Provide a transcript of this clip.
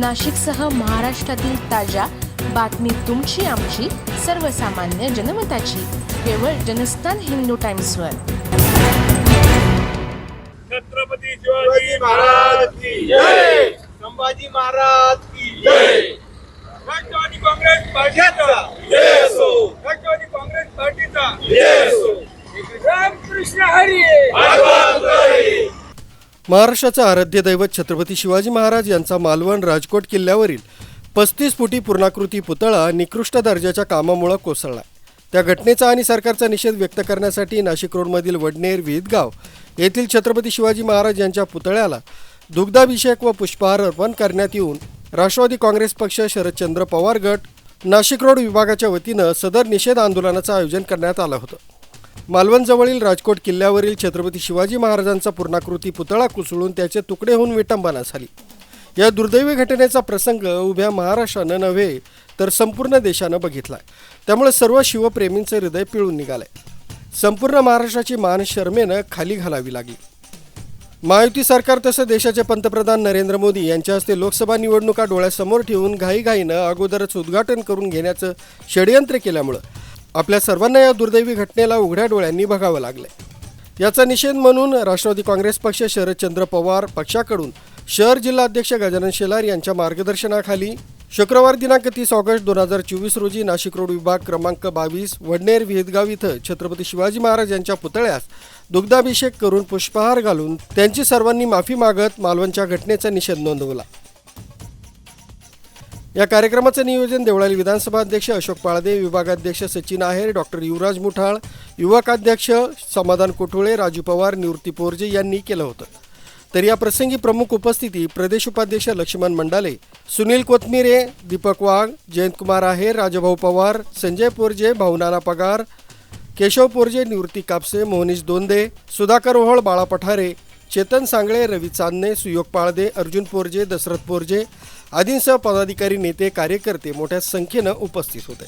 नाशिकसह महाराष्ट्रातील ताज्या बातमी तुमची आमची सर्वसामान्य जनमताची. केवळ जनस्थान हिंदू टाइम्सवर. छत्रपती शिवाजी महाराज की जय! संभाजी महाराज की जय! राष्ट्रवादी काँग्रेस पार्टीचा जय असो! राष्ट्रवादी काँग्रेस पार्टीचा जय असो! रामकृष्ण हरी! महाराष्ट्राचं आराध्य दैवत छत्रपती शिवाजी महाराज यांचा मालवण राजकोट किल्ल्यावरील पस्तीस फुटी पूर्णाकृती पुतळा निकृष्ट दर्जाच्या कामामुळे कोसळला. त्या घटनेचा आणि सरकारचा निषेध व्यक्त करण्यासाठी नाशिक रोडमधील वडनेर विहितगाव येथील छत्रपती शिवाजी महाराज यांच्या पुतळ्याला दुग्धाभिषेक व पुष्पहार अर्पण करण्यात येऊन राष्ट्रवादी काँग्रेस पक्ष शरदचंद्र पवार गट नाशिक रोड विभागाच्या वतीनं सदर निषेध आंदोलनाचं आयोजन करण्यात आलं होतं. मालवणजवळील राजकोट किल्ल्यावरील छत्रपती शिवाजी महाराजांचा पूर्णाकृती पुतळा कुसळून त्याचे तुकडे होऊन विटंबना झाली या दुर्दैवी घटनेचा प्रसंग उभ्या महाराष्ट्रानं नव्हे तर संपूर्ण देशानं बघितलाय. त्यामुळे सर्व शिवप्रेमींचं हृदय पिळून निघालंय. संपूर्ण महाराष्ट्राची मान शर्मेनं खाली घालावी लागली. महायुती सरकार तसं देशाचे पंतप्रधान नरेंद्र मोदी यांच्या हस्ते लोकसभा निवडणुका डोळ्यासमोर ठेवून घाईघाईनं अगोदरच उद्घाटन करून घेण्याचं षडयंत्र केल्यामुळं आपल्या सर्वांना या दुर्दैवी घटनेला उघड्या डोळ्यांनी बघावं लागलंय. याचा निषेध म्हणून राष्ट्रवादी काँग्रेस पक्ष शरदचंद्र पवार पक्षाकडून शहर जिल्हाध्यक्ष गजानन शेलार यांच्या मार्गदर्शनाखाली शुक्रवार दिनांक तीस ऑगस्ट दोन हजार चोवीस रोजी नाशिक रोड विभाग क्रमांक बावीस वडनेर विहितगाव इथं छत्रपती शिवाजी महाराज यांच्या पुतळ्यास दुग्धाभिषेक करून पुष्पहार घालून त्यांची सर्वांनी माफी मागत मालवणच्या घटनेचा निषेध नोंदवला. या कार्यक्रमाचं नियोजन देवळाली विधानसभा अध्यक्ष अशोक पाळदे विभागाध्यक्ष सचिन आहेर डॉक्टर युवराज मुठाळ युवकाध्यक्ष समाधान कोठुळे राजू पवार निवृत्ती पोरजे यांनी केलं होतं. तर या प्रसंगी प्रमुख उपस्थिती प्रदेश उपाध्यक्ष लक्ष्मण मंडाले सुनील कोथमिरे दीपक वाघ जयंतकुमार आहेर राजभाऊ पवार संजय पोरजे भाऊनाना पगार केशव पोरजे निवृत्ती कापसे मोहनीश दोंदे सुधाकर ओहळ बाळा पठारे चेतन सांगळे रवी चांदणे सुयोग पाळदे अर्जुन पोरजे दशरथ पोरजे आदींसह पदाधिकारी नेते कार्यकर्ते मोठ्या संख्येनं उपस्थित होते.